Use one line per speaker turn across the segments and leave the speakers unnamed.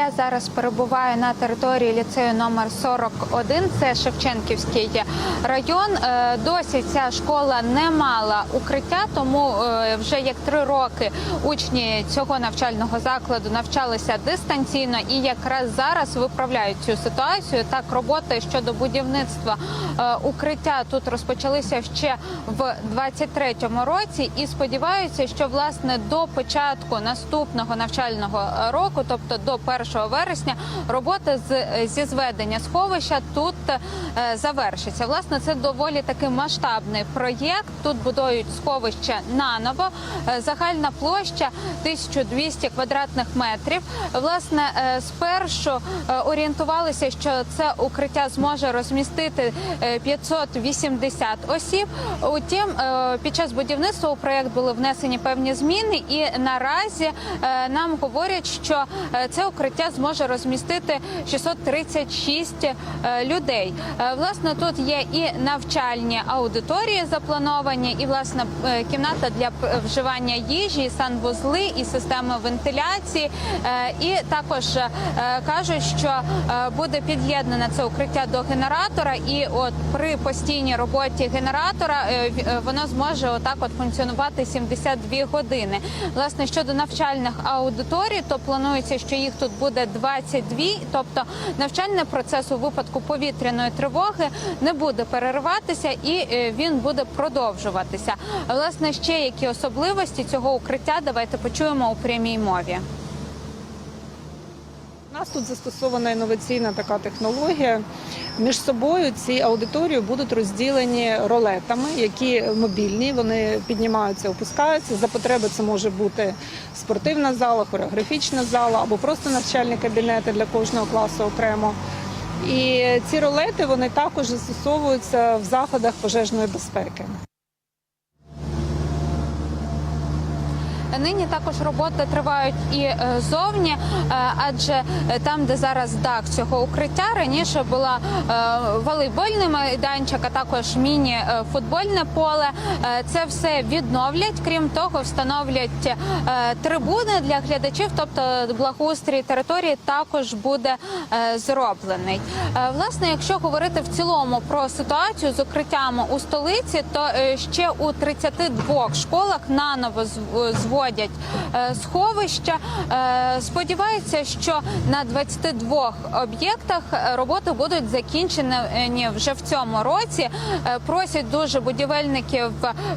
Я зараз перебуваю на території ліцею номер 41, це Шевченківський район. Е, Досі ця школа не мала укриття, тому е, вже як три роки учні цього навчального закладу навчалися дистанційно і якраз зараз виправляють цю ситуацію. Так, роботи щодо будівництва е, укриття тут розпочалися ще в 23-му році, і сподіваються, що власне до початку наступного навчального року, тобто до 1 вересня, роботи з зі зведення сховища тут е, завершиться. Власне, це доволі таки масштабний проєкт. Тут будують сховище наново. Е, Загальна площа 1200 квадратних метрів. Власне, е, спершу е, орієнтувалися, що це укриття зможе розмістити е, 580 осіб. Утім, е, під час будівництва у проєкт були внесені певні зміни, і наразі е, нам говорять, що е, це укриття зможе розмістити 636 е, людей. Е, Власне, тут є і навчальні аудиторії заплановані, і власне е, кімната для вживання їжі, і санвузли, і системи вентиляції. І також кажуть, що буде під'єднане це укриття до генератора, і от при постійній роботі генератора воно зможе отак от функціонувати 72 години. Власне щодо навчальних аудиторій, то планується, що їх тут буде 22, тобто навчальний процес у випадку повітряної тривоги не буде перериватися і е, він буде продовжуватися. Власне, ще які особливості цього укриття давайте почуємо у прямій мові.
У нас тут застосована інноваційна така технологія. Між собою ці аудиторії будуть розділені ролетами, які мобільні. Вони піднімаються, опускаються. За потреби це може бути спортивна зала, хореографічна зала або просто навчальні кабінети для кожного класу окремо. І ці ролети вони також застосовуються в заходах пожежної безпеки.
Нині також роботи тривають і е, зовні, е, адже е, там, де зараз дах цього укриття, раніше була волейбольний майданчик, а також міні-футбольне поле. Це все відновлять. Крім того, встановлять трибуни для глядачів, тобто благоустрій території також буде зроблений. Власне, якщо говорити в цілому про ситуацію з укриттями у столиці, то ще у 32 школах наново зв- зводять е, сховища. Е, Сподіваються, що на 22 об'єктах е, роботи будуть закінчені вже в цьому році. Просять дуже будівельників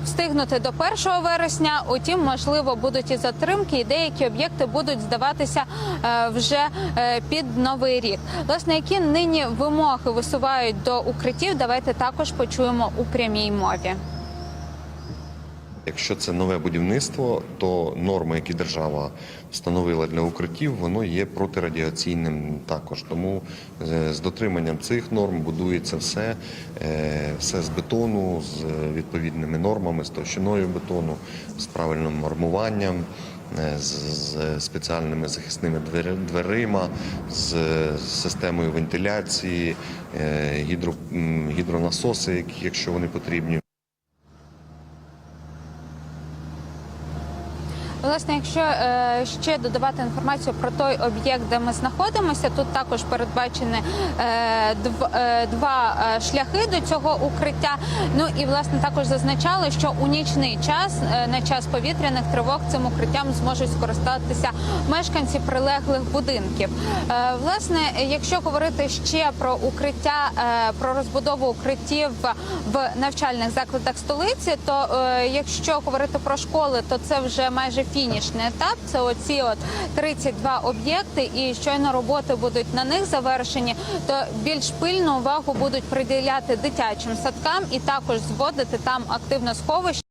встигнути до 1 вересня. Утім, можливо, будуть і затримки, і деякі об'єкти будуть здаватися вже під новий рік. Власне, які нині вимоги висувають до укриттів, давайте також почуємо у прямій мові.
Якщо це нове будівництво, то норми, які держава встановила для укриттів, воно є протирадіаційним також. Тому е, з дотриманням цих норм будується все, е, все з бетону, з відповідними нормами, з товщиною бетону, з правильним армуванням. е, З спеціальними захисними двери- дверима, з системою вентиляції, гідро, гідронасоси, якщо вони потрібні.
Власне, якщо е, ще додавати інформацію про той об'єкт, де ми знаходимося, тут також передбачені е, дв, е, два е, шляхи до цього укриття. Ну і власне також зазначали, що у нічний час е, на час повітряних тривог цим укриттям зможуть скористатися мешканці прилеглих будинків. Е, власне, якщо говорити ще про укриття, е, про розбудову укриттів в навчальних закладах столиці, то е, якщо говорити про школи, то це вже майже фінішний етап. Це оці от 32 об'єкти, і щойно роботи будуть на них завершені, то більш пильну увагу будуть приділяти дитячим садкам і також зводити там активне сховище.